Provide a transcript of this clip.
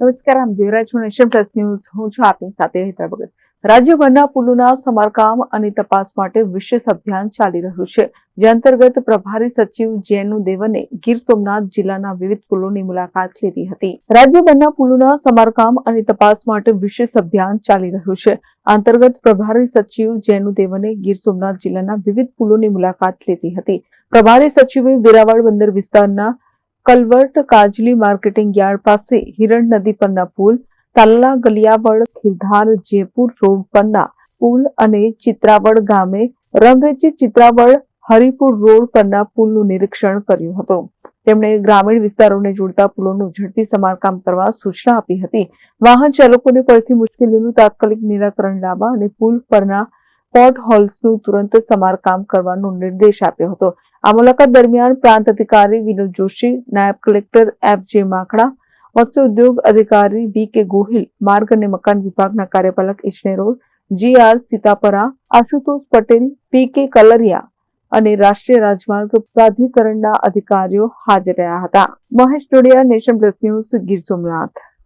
નમસ્કાર, આમ જોઈ રહ્યા છો નેશન ન્યૂઝ. હું છું આપની સાથે હેતર ભગત. રાજ્યભરના પુલોના સમારકામ અને તપાસ માટે વિશેષ અભિયાન ચાલી રહ્યું છે. જે અંતર્ગત પ્રભારી સચિવ જેનુ દેવને ગીર સોમનાથ જિલ્લાના વિવિધ પુલોની મુલાકાત લીધી હતી. રાજ્યભરના પુલોના સમારકામ અને તપાસ માટે વિશેષ અભિયાન ચાલી રહ્યું છે. અંતર્ગત પ્રભારી સચિવ જેનુ દેવને ગીર સોમનાથ જિલ્લાના વિવિધ પુલોની મુલાકાત લીધી હતી. પ્રભારી સચિવે વેરાવળ બંદર વિસ્તારના કલવર્ટ કાજલી માર્કેટિંગ યાર્ડ પાસે હિરણ નદી પરના પુલ તાલા ગલિયાવડ ખીરધાર જયપુર રોડ પરના પુલ અને ચિત્રાવડ ગામે રંગરેજી ચિત્રાવડ હરિપુર રોડ પરના પુલનું નિરીક્ષણ કર્યું હતું. તેમણે ગ્રામીણ વિસ્તારોને જોડતા પુલોનું ઝડપી સમારકામ કરવા સૂચના આપી હતી. વાહન ચાલકોને પડતી મુશ્કેલીનું તાત્કાલિક નિરાકરણ લાવવા અને પુલ પરના પોર્ટ હોલ્સનું તુરંત સમારકામ કરવાનો નિર્દેશ આપ્યો હતો. આ મુલાકાત દરમિયાન પ્રાંત અધિકારી વિનોદ જોશી, નાયબ કલેક્ટર એફ જે મત્સ્ય ઉદ્યોગ અધિકારી વી કે ગોહિલ, માર્ગ અને મકાન વિભાગના કાર્યપાલક ઇજનેરો G R Sitapara, Ashutosh Patel, P K Kalariya અને રાષ્ટ્રીય રાજમાર્ગ પ્રાધિકરણના અધિકારીઓ હાજર રહ્યા હતા. Mahesh Dodiya, nation plus news Gir Somnath.